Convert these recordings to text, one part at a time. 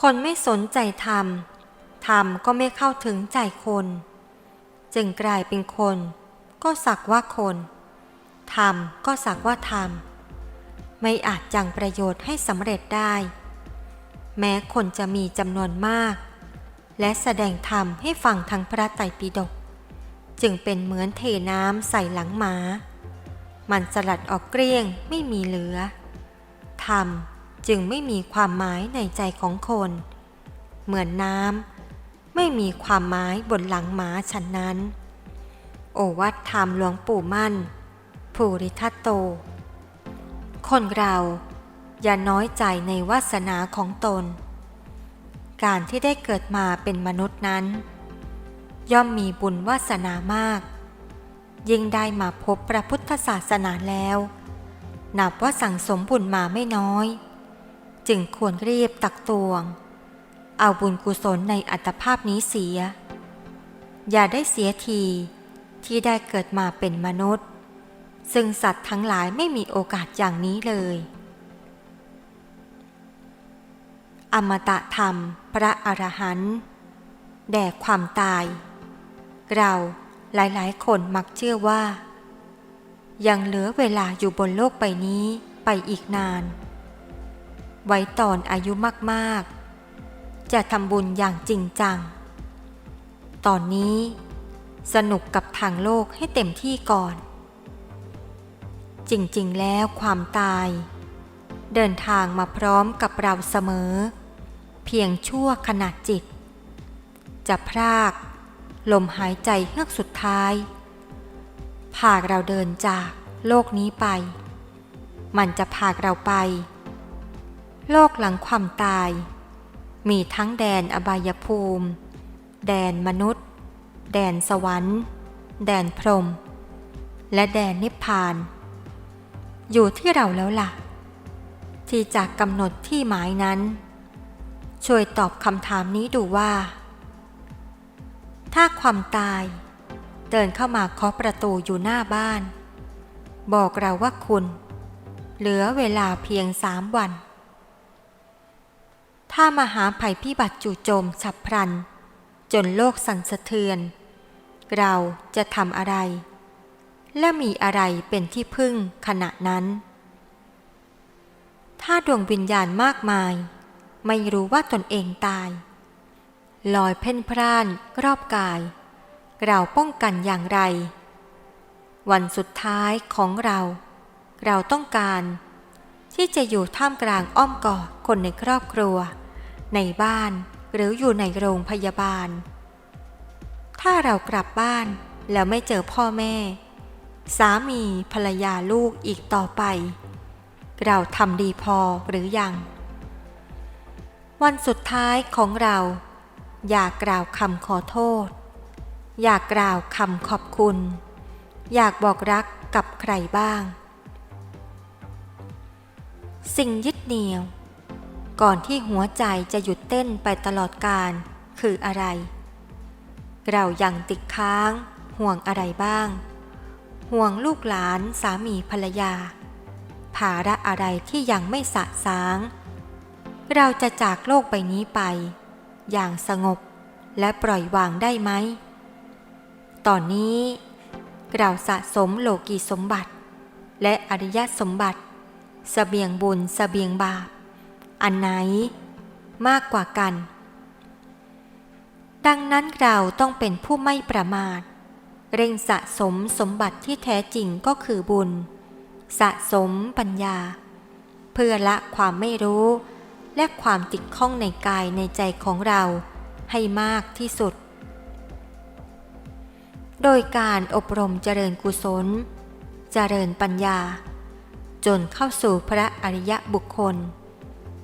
คนไม่สนใจธรรม ธรรมก็ไม่เข้าถึงใจคน จึงกลายเป็นคน ก็สักว่าคน ธรรมก็สักว่าธรรม ไม่อาจยังประโยชน์ให้สำเร็จได้ แม้คนจะมีจำนวนมาก และแสดงธรรมให้ฟังทางพระไตรปิฎก จึงเป็นเหมือนเทน้ำใส่หลังหมา มันสลัดออกเกลี้ยงไม่มีเหลือ ธรรม จึงไม่มีความหมายในใจของคน เหมือนน้ำไม่มีความหมายบนหลังหมาฉันนั้น โอวัตธรรมหลวงปู่มั่น ภูริทัตโต คนเราอย่าน้อยใจในวาสนาของตน การที่ได้เกิดมาเป็นมนุษย์นั้น ย่อมมีบุญวาสนามาก ยิ่งได้มาพบพระพุทธศาสนาแล้ว นับว่าสั่งสมบุญมาไม่น้อย จึงควรรีบตักตวง เอาบุญกุศลในอัตภาพนี้เสีย อย่าได้เสียทีที่ได้เกิดมาเป็นมนุษย์ ซึ่งสัตว์ทั้งหลายไม่มีโอกาสอย่างนี้เลย อมตะธรรมพระอรหันต์แด่ความตาย เราหลายๆ คนมักเชื่อว่า ยังเหลือเวลาอยู่บนโลกใบนี้ไปอีกนาน ไว้ตอนอายุมากๆ จะทำบุญอย่างจริงจัง ตอนนี้สนุกกับทางโลกให้เต็มที่ก่อน จริงๆ แล้วความตาย เดินทางมาพร้อมกับเราเสมอ เพียงชั่วขณะจิต จะพราก ลมหายใจเฮือกสุดท้ายพาเราเดินจากโลกนี้ไป มันจะพาเราไป โลกหลังความตาย มีทั้งแดนอบายภูมิ แดนมนุษย์ แดนสวรรค์ แดนพรหมและแดนนิพพาน อยู่ที่เราแล้วล่ะ ที่จะกำหนดที่หมายนั้น ช่วยตอบคำถามนี้ดูว่า ถ้าความตาย เดินเข้ามาเคาะประตูอยู่หน้าบ้าน บอกเราว่าคุณ เหลือเวลาเพียงสามวัน ถ้ามหาภัยพิบัติจู่โจมฉับพลัน จนโลกสั่นสะเทือน เราจะทำอะไร และมีอะไรเป็นที่พึ่งขณะนั้น ถ้าดวงวิญญาณมากมาย ไม่รู้ว่าตนเองตาย ลอยเพ่นพร่านรอบกาย เราป้องกันอย่างไร วันสุดท้ายของเรา เราต้องการ ที่จะอยู่ท่ามกลางอ้อมกอดคนในครอบครัว ในบ้านหรืออยู่ในโรงพยาบาล ถ้าเรากลับบ้านแล้วไม่เจอพ่อแม่ สามีภรรยาลูกอีกต่อไป เราทำดีพอหรือยัง วันสุดท้ายของเรา อยากกล่าวคำขอโทษ อยากกล่าวคำขอบคุณ อยากบอกรักกับใครบ้าง สิ่งยึดเหนี่ยว ก่อนที่หัวใจจะหยุดเต้นไปตลอดการ คืออะไร เรายังติดค้าง ห่วงอะไรบ้าง ห่วงลูกหลานสามีภรรยา ภาระอะไรที่ยังไม่สะสาง เราจะจากโลกใบนี้ไป อย่างสงบและปล่อยวางได้ไหม ตอนนี้ เราสะสมโลกีสมบัติ และอริยสมบัติ สเสบียงบุญสเสบียงบาป อันไหนมากกว่ากัน ดังนั้นเราต้องเป็นผู้ไม่ประมาท เร่งสะสมสมบัติที่แท้จริงก็คือบุญ สะสมปัญญา เพื่อละความไม่รู้ และความติดข้องในกายในใจของเราให้มากที่สุด โดยการอบรมเจริญกุศล เจริญปัญญา จนเข้าสู่พระอริยบุคคล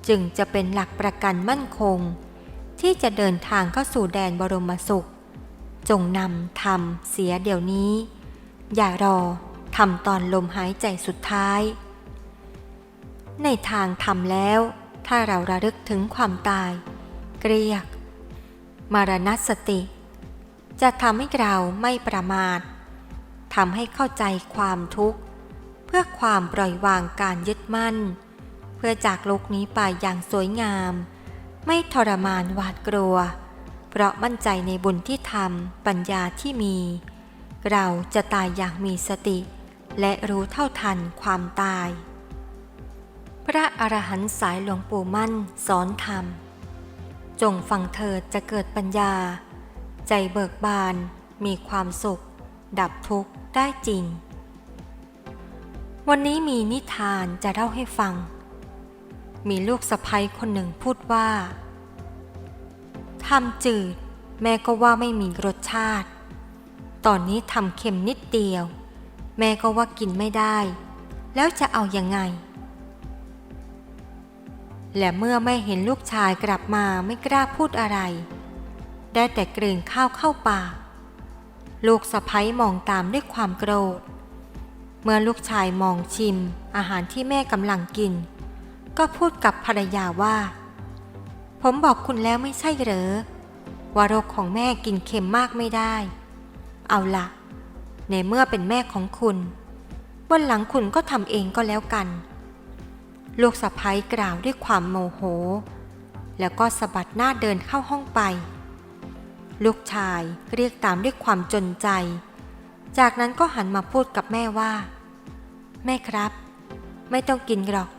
จึงจะเป็นหลักประกันมั่นคง ที่จะเดินทางเข้าสู่แดนบรมสุข จงนำทำเสียเดี๋ยวนี้ อย่ารอทำตอนลมหายใจสุดท้าย ในทางทำแล้ว ถ้าเราระลึกถึงความตายเกรียกมรณสติ จะทำให้เราไม่ประมาททำให้เข้าใจความทุกข์ พื่อความปล่อยวางการยึดมั่น เพื่อจากโลกนี้ไปอย่างสวยงาม ไม่ทรมานหวาดกลัว เพราะมั่นใจในบุญที่ทำปัญญาที่มี เราจะตายอย่างมีสติ และรู้เท่าทันความตาย พระอรหันต์สายหลวงปู่มั่นสอนธรรม จงฟังเถิดจะเกิดปัญญา ใจเบิกบาน มีความสุข ดับทุกข์ได้จริง วันนี้มีนิทานจะเล่าให้ฟัง มีลูกสะใภ้คนหนึ่งพูดว่าทำจืด แม่ก็ว่าไม่มีรสชาติ ตอนนี้ทำเค็มนิดเดียว แม่ก็ว่ากินไม่ได้ แล้วจะเอาอยัางไง และเมื่อไม่เห็นลูกชายกลับมาไม่กล้าพูดอะไร ได้แต่กลืนข้าวเข้าปาก ลูกสะพ้ยมองตามด้วยความโกรธ เมื่อลูกชายมองชิมอาหารที่แม่กำลังกิน ก็พูดกับภรรยาว่า ผมบอกคุณแล้วไม่ใช่เหรอว่าโรคของแม่กินเค็มมากไม่ได้ เอาละในเมื่อเป็นแม่ของคุณวันหลังคุณก็ทำเองก็แล้วกัน ลูกสะพ้ยกล่าวด้วยความโมโห แล้วก็สะบัดหน้าเดินเข้าห้องไป ลูกชายเรียกตามด้วยความจนใจ จากนั้นก็หันมาพูดกับแม่ว่า แม่ครับ ไม่ต้องกินหรอก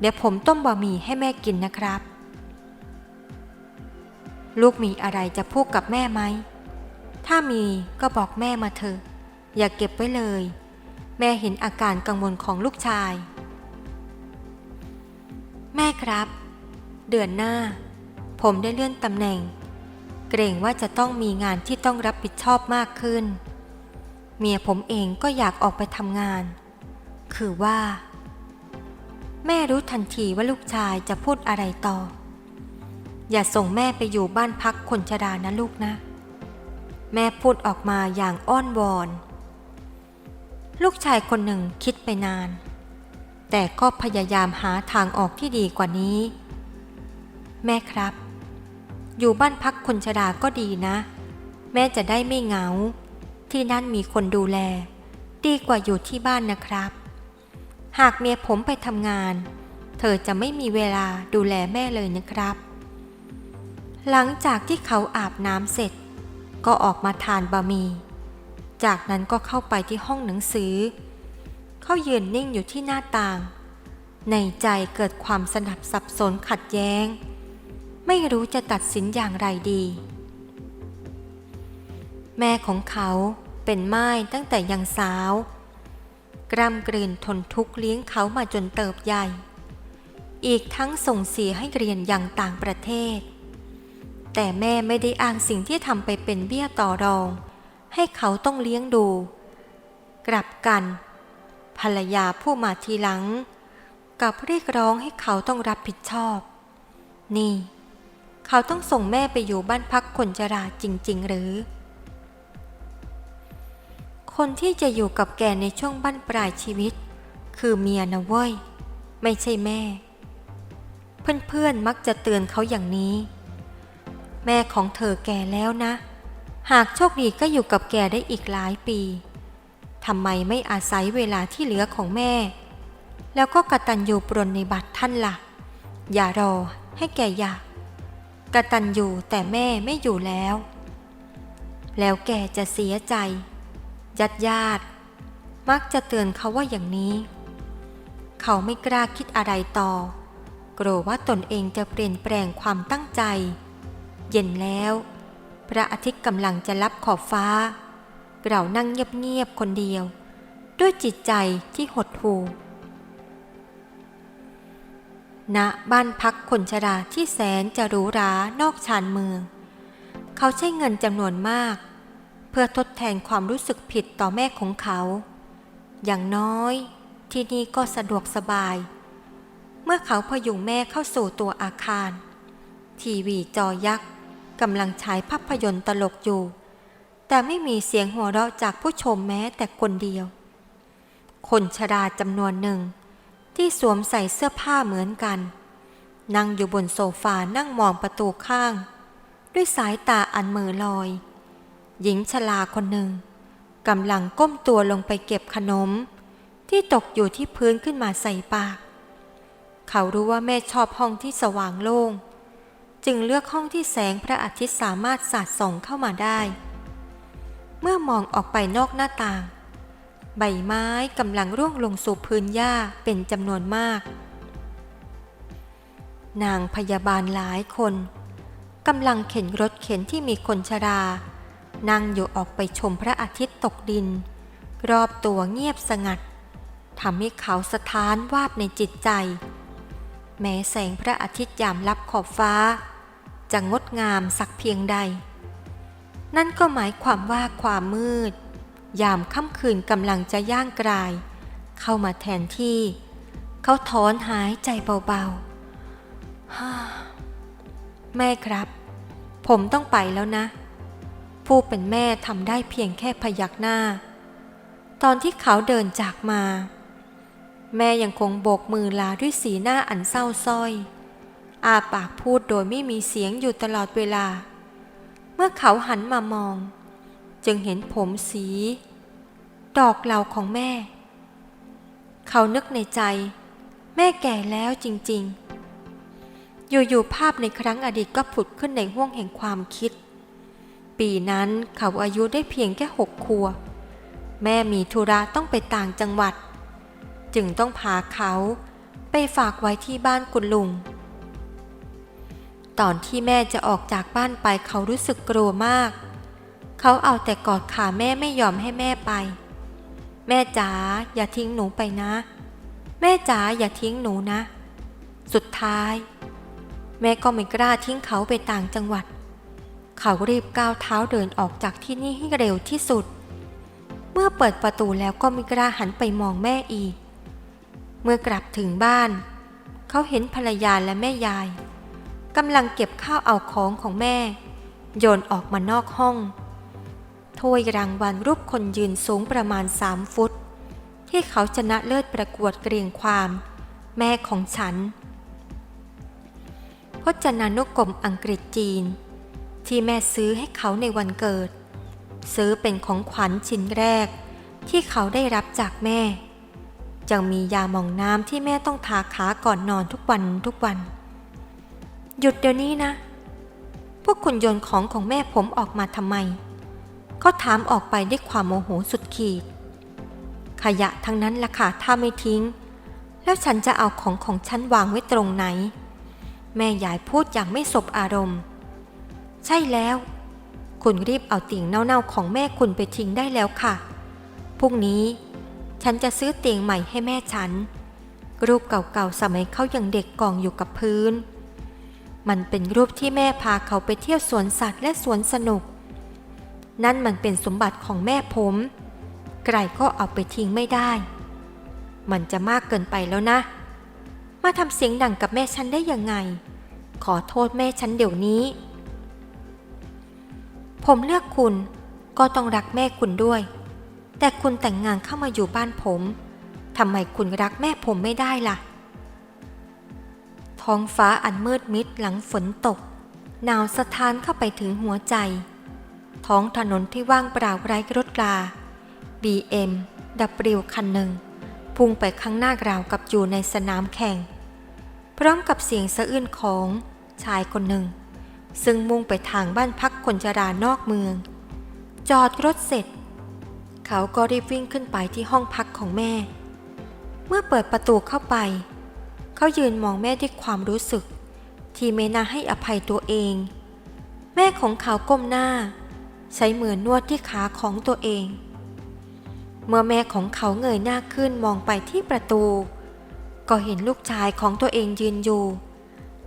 เดี๋ยวผมต้มบะหมี่ให้แม่กินนะครับ ลูกมีอะไรจะพูดกับแม่ไหม ถ้ามีก็บอกแม่มาเถอะ อย่าเก็บไว้เลย แม่เห็นอาการกังวลของลูกชาย แม่ครับ เดือนหน้า ผมได้เลื่อนตำแหน่ง เกรงว่าจะต้องมีงานที่ต้องรับผิดชอบมากขึ้น เมียผมเองก็อยากออกไปทำงาน คือว่า แม่รู้ทันทีว่าลูกชายจะพูดอะไรต่อ อย่าส่งแม่ไปอยู่บ้านพักคนชรานะลูกนะ แม่พูดออกมาอย่างอ้อนวอน ลูกชายคนหนึ่งคิดไปนาน แต่ก็พยายามหาทางออกที่ดีกว่านี้ แม่ครับ อยู่บ้านพักคนชราก็ดีนะ แม่จะได้ไม่เหงา ที่นั่นมีคนดูแล ดีกว่าอยู่ที่บ้านนะครับ หากเมียผมไปทำงาน เธอจะไม่มีเวลาดูแลแม่เลยนะครับ หลังจากที่เขาอาบน้ำเสร็จ ก็ออกมาทานบะหมี่ จากนั้นก็เข้าไปที่ห้องหนังสือ เขายืนนิ่งอยู่ที่หน้าต่าง ในใจเกิดความสนับสับสนขัดแย้ง ไม่รู้จะตัดสินอย่างไรดี แม่ของเขาเป็นไม้ตั้งแต่ยังสาว กรำกลืนทนทุกข์เลี้ยงเขามาจนเติบใหญ่ อีกทั้งส่งเสียให้เรียนอย่างต่างประเทศ แต่แม่ไม่ได้อ้างสิ่งที่ทำไปเป็นเบี้ยต่อรอง ให้เขาต้องเลี้ยงดู กลับกัน ภรรยาผู้มาทีหลัง กับเรียกร้องให้เขาต้องรับผิดชอบ นี่ เขาต้องส่งแม่ไปอยู่บ้านพักคนชราจริง ๆ หรือ คนที่จะอยู่กับแกในช่วงบั้นปลายชีวิต คือเมียนะเว้ย ไม่ใช่แม่ เพื่อนๆมักจะเตือนเขาอย่างนี้ แม่ของเธอแก่แล้วนะ หากโชคดีก็อยู่กับแกได้อีกหลายปีทำไมไม่อาศัยเวลาที่เหลือของแม่ แล้วก็กตัญญูปรนในบัตรท่านละ่ะ อย่ารอให้แกอยากกตัญญูแต่แม่ไม่อยู่แล้ว แล้วแกจะเสียใจ ญาติญาติมักจะเตือนเขาว่าอย่างนี้ เขาไม่กล้าคิดอะไรต่อ กลัวว่าตนเองจะเปลี่ยนแปลงความตั้งใจ เย็นแล้ว พระอาทิตย์กำลังจะลับขอบฟ้า เรานั่งเงียบๆคนเดียว ด้วยจิตใจที่หดหู่ณบ้านพักคนชราที่แสนจะหรูหรานอกชานเมือง เขาใช้เงินจำนวนมาก พื่อทดแทนความรู้สึกผิดต่อแม่ของเขา อย่างน้อย ที่นี่ก็สะดวกสบาย เมื่อเขาพยุงแม่เข้าสู่ตัวอาคาร ทีวีจอยักษ์กำลังฉายภาพยนตร์ตลกอยู่ แต่ไม่มีเสียงหัวเราะจากผู้ชมแม้แต่คนเดียว คนชราจำนวนหนึ่ง ที่สวมใส่เสื้อผ้าเหมือนกัน นั่งอยู่บนโซฟานั่งมองประตูข้าง ด้วยสายตาอันมือลอย หญิงชราคนหนึ่งกำลังก้มตัวลงไปเก็บขนม ที่ตกอยู่ที่พื้นขึ้นมาใส่ปาก เขารู้ว่าแม่ชอบห้องที่สว่างโล่ง จึงเลือกห้องที่แสงพระอาทิตย์สามารถสาดส่องเข้ามาได้ เมื่อมองออกไปนอกหน้าต่าง ใบไม้กำลังร่วงลงสู่พื้นหญ้าเป็นจำนวนมาก นางพยาบาลหลายคนกำลังเข็นรถเข็นที่มีคนชรา นั่งอยู่ออกไปชมพระอาทิตย์ตกดิน รอบตัวเงียบสงัดทำให้เขาสะท้านวาบในจิตใจ แม้แสงพระอาทิตย์ยามลับขอบฟ้า จะงดงามสักเพียงใด นั่นก็หมายความว่าความมืด ยามค่ำคืนกำลังจะย่างกลาย เข้ามาแทนที่ เขาถอนหายใจเบาๆแม่ครับ ผมต้องไปแล้วนะ ผู้เป็นแม่ทำได้เพียงแค่พยักหน้า ตอนที่เขาเดินจากมา แม่ยังคงโบกมือลาด้วยสีหน้าอันเศร้าส้อย อาปากพูดโดยไม่มีเสียงอยู่ตลอดเวลา เมื่อเขาหันมามอง จึงเห็นผมสี ดอกเหลาของแม่ เขานึกในใจ แม่แก่แล้วจริง ๆ อยู่ๆภาพในครั้งอดีตก็ผุดขึ้นในห้วงแห่งความคิด ปีนั้นเขาอายุได้เพียงแค่หกขวบ แม่มีธุระต้องไปต่างจังหวัด จึงต้องพาเขาไปฝากไว้ที่บ้านคุณลุง ตอนที่แม่จะออกจากบ้านไปเขารู้สึกกลัวมาก เขาเอาแต่กอดขาแม่ไม่ยอมให้แม่ไป แม่จ๋าอย่าทิ้งหนูไปนะ แม่จ๋าอย่าทิ้งหนูนะ สุดท้าย แม่ก็ไม่กล้าทิ้งเขาไปต่างจังหวัด เขารีบก้าวเท้าเดินออกจากที่นี่ให้เร็วที่สุด เมื่อเปิดประตูแล้วก็ม่กล้าหันไปมองแม่อีก เมื่อกลับถึงบ้าน เขาเห็นภรรยาและแม่ยายกำลังเก็บข้าวเอาของของแม่ โยนออกมานอกห้องถ้วยรางวัลรูปคนยืนสูงประมาณสามฟุต ที่เขาชนะเลิศประกวดเกรียงความ แม่ของฉัน พจนานุกรมอังกฤษจีน ที่แม่ซื้อให้เขาในวันเกิด ซื้อเป็นของขวัญชิ้นแรก ที่เขาได้รับจากแม่ ยังมียาหมองน้ำที่แม่ต้องทาขาก่อนนอนทุกวันทุกวัน หยุดเดี๋ยวนี้นะ พวกคุณโยนของของแม่ผมออกมาทำไม เขาถามออกไปด้วยความโมโหสุดขีด ขยะทั้งนั้นล่ะค่ะถ้าไม่ทิ้ง แล้วฉันจะเอาของของฉันวางไว้ตรงไหน แม่ยายพูดอย่างไม่สบอารมณ์ ใช่แล้ว คุณรีบเอาติ่งเน่าๆของแม่คุณไปทิ้งได้แล้วค่ะ พรุ่งนี้ ฉันจะซื้อเตียงใหม่ให้แม่ฉัน รูปเก่าๆสมัยเขายังเด็กกองอยู่กับพื้น มันเป็นรูปที่แม่พาเขาไปเที่ยวสวนสัตว์และสวนสนุก นั่นมันเป็นสมบัติของแม่ผมไกรก็เอาไปทิ้งไม่ได้ มันจะมากเกินไปแล้วนะ มาทำเสียงดังกับแม่ฉันได้ยังไง ขอโทษแม่ฉันเดี๋ยวนี้ ผมเลือกคุณก็ต้องรักแม่คุณด้วย แต่คุณแต่งงานเข้ามาอยู่บ้านผมทำไมคุณรักแม่ผมไม่ได้ล่ะ ท้องฟ้าอันมืดมิดหลังฝนตก หนาวสะท้านเข้าไปถึงหัวใจ ท้องถนนที่ว่างเปล่าไร้รถลา BM ดับริวคันหนึ่ง พุ่งไปข้างหน้าราวกับอยู่ในสนามแข่ง พร้อมกับเสียงสะอื้นของชายคนหนึ่ง ซึ่งมุ่งไปทางบ้านพักคนชรานอกเมือง จอดรถเสร็จ เขาก็รีบวิ่งขึ้นไปที่ห้องพักของแม่ เมื่อเปิดประตูเข้าไป เขายืนมองแม่ด้วยความรู้สึก ที่ไม่น่าให้อภัยตัวเอง แม่ของเขาก้มหน้า ใช้มือนวดที่ขาของตัวเอง เมื่อแม่ของเขาเงยหน้าขึ้นมองไปที่ประตู ก็เห็นลูกชายของตัวเองยืนอยู่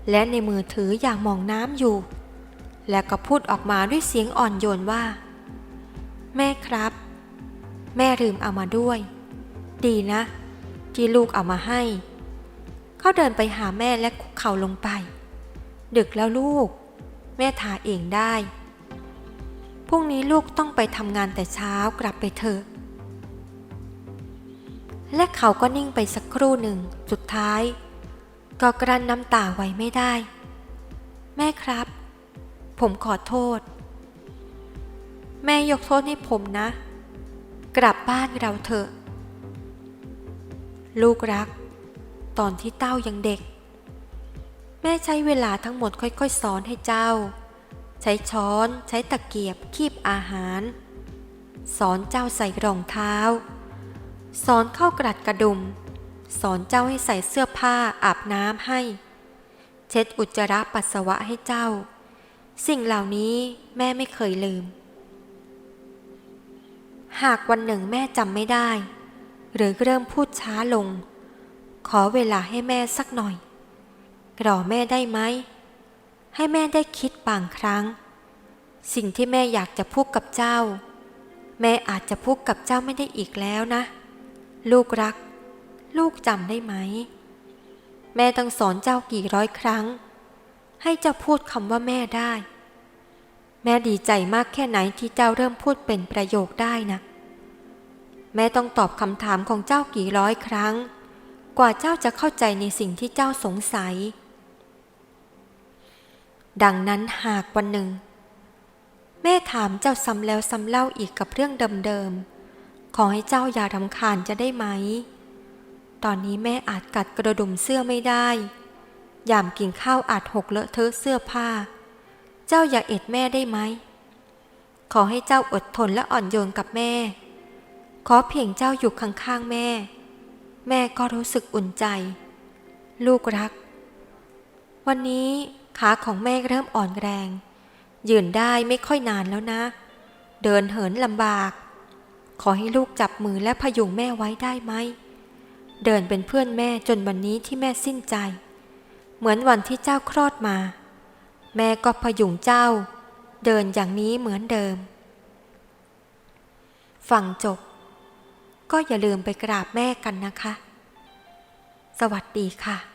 และในมือถืออย่างมองน้ำอยู่ และก็พูดออกมาด้วยเสียงอ่อนโยนว่า แม่ครับ แม่ลืมเอามาด้วย ดีนะ ที่ลูกเอามาให้ เขาเดินไปหาแม่และคุกเข่าลงไป ดึกแล้วลูก แม่ทาเองได้พรุ่งนี้ลูกต้องไปทำงานแต่เช้ากลับไปเถอะ และเขาก็นิ่งไปสักครู่หนึ่ง สุดท้าย ก็กลั้นน้ำตาไว้ไม่ได้ แม่ครับ ผมขอโทษ แม่ยกโทษให้ผมนะ กลับบ้านเราเถอะ ลูกรัก ตอนที่เต้ายังเด็ก แม่ใช้เวลาทั้งหมดค่อยๆ สอนให้เจ้า ใช้ช้อน ใช้ตะเกียบ คีบอาหาร สอนเจ้าใส่รองเท้า สอนเข้ากระดกระดุม สอนเจ้าให้ใส่เสื้อผ้าอาบน้ำให้ เช็ดอุจจาระปัสสาวะให้เจ้า สิ่งเหล่านี้แม่ไม่เคยลืม หากวันหนึ่งแม่จำไม่ได้ หรือเริ่มพูดช้าลง ขอเวลาให้แม่สักหน่อย รอแม่ได้ไหม ให้แม่ได้คิดบางครั้ง สิ่งที่แม่อยากจะพูดกับเจ้า แม่อาจจะพูดกับเจ้าไม่ได้อีกแล้วนะ ลูกรัก ลูกจำได้ไหม แม่ต้องสอนเจ้ากี่ร้อยครั้ง ให้เจ้าพูดคำว่าแม่ได้ แม่ดีใจมากแค่ไหนที่เจ้าเริ่มพูดเป็นประโยคได้นะแม่ต้องตอบคำถามของเจ้ากี่ร้อยครั้ง กว่าเจ้าจะเข้าใจในสิ่งที่เจ้าสงสัย ดังนั้นหากวันหนึ่ง แม่ถามเจ้าซ้ำแล้วซ้ำเล่าอีกกับเรื่องเดิมๆขอให้เจ้าอย่ารำคาญจะได้ไหม ตอนนี้แม่อาจกัดกระดุมเสื้อไม่ได้ ยามกินข้าวอาจหกเลอะเทอะเสื้อผ้า เจ้าอย่าเอ็ดแม่ได้ไหม ขอให้เจ้าอดทนและอ่อนโยนกับแม่ ขอเพียงเจ้าอยู่ข้างๆแม่ แม่ก็รู้สึกอุ่นใจ ลูกรัก วันนี้ขาของแม่เริ่มอ่อนแรง ยืนได้ไม่ค่อยนานแล้วนะ เดินเหินลำบาก ขอให้ลูกจับมือและพยุงแม่ไว้ได้ไหม เดินเป็นเพื่อนแม่จนวันนี้ที่แม่สิ้นใจ เหมือนวันที่เจ้าคลอดมา แม่ก็พยุงเจ้า เดินอย่างนี้เหมือนเดิม ฟังจบ ก็อย่าลืมไปกราบแม่กันนะคะ สวัสดีค่ะ